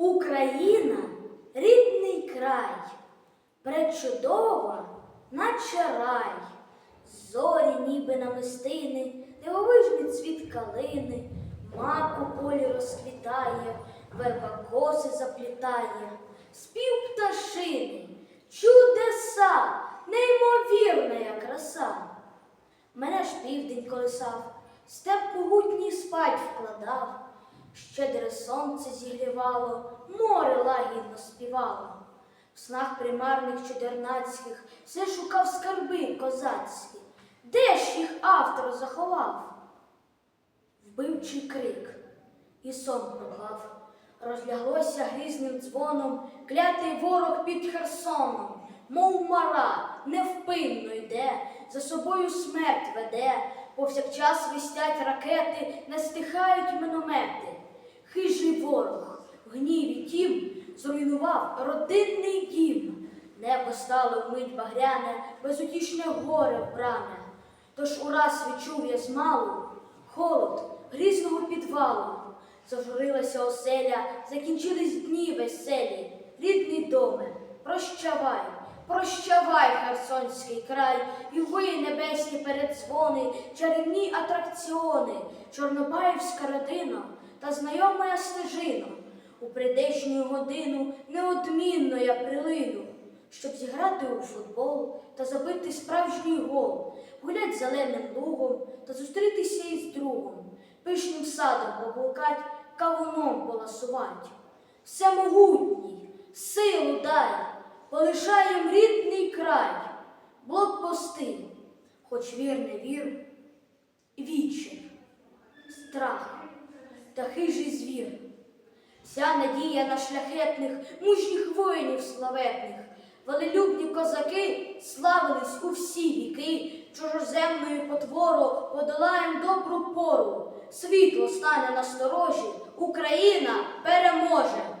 Україна рідний край, пречудова, наче рай, зорі ніби намистини, дивовижний цвіт калини, мак у полі розквітає, верба коси заплітає, спів пташини, чудеса, неймовірна краса. Мене ж південь колисав, степ могутній спать вкладав, щедре сонце зігрівало, море лагідно співало. В снах примарних чудернацьких все шукав скарби козацькі. Де ж їх автор заховав? Вбивчий крик, і сон проклав. Розляглося грізним дзвоном, клятий ворог під Херсоном, мов мара, невпинно йде, за собою смерть веде, повсякчас вистять ракети, не стихають миномети. Хижий ворог, в гніві тім, зруйнував родинний дім. Небо стало вмить багряне, безутішне горе вбране. Тож ураз відчув я змалу холод грізного підвалу. Зажурилася оселя, закінчились дні веселі, рідний доме, прощавай, прощавай, Херсонський край, і ви, небесні передзвони, чарівні атракціони, Чорнобаївська родина та знайома стежина. У прийдешню годину неодмінно я прилину, щоб зіграти у футбол та забити справжній гол, гулять зеленим лугом та зустрітися із другом, пишним садом поблукать, кавуном поласувать. Всемогутній, полишаєм рідний край, блокпости, хоч вір не вір, відчай, страх та хижий звір. Вся надія на шляхетних, мужніх воїнів славетних, велелюбні козаки славились у всі віки, чужоземною потвору подолаєм добру пору. Світло стане на сторожі, Україна переможе.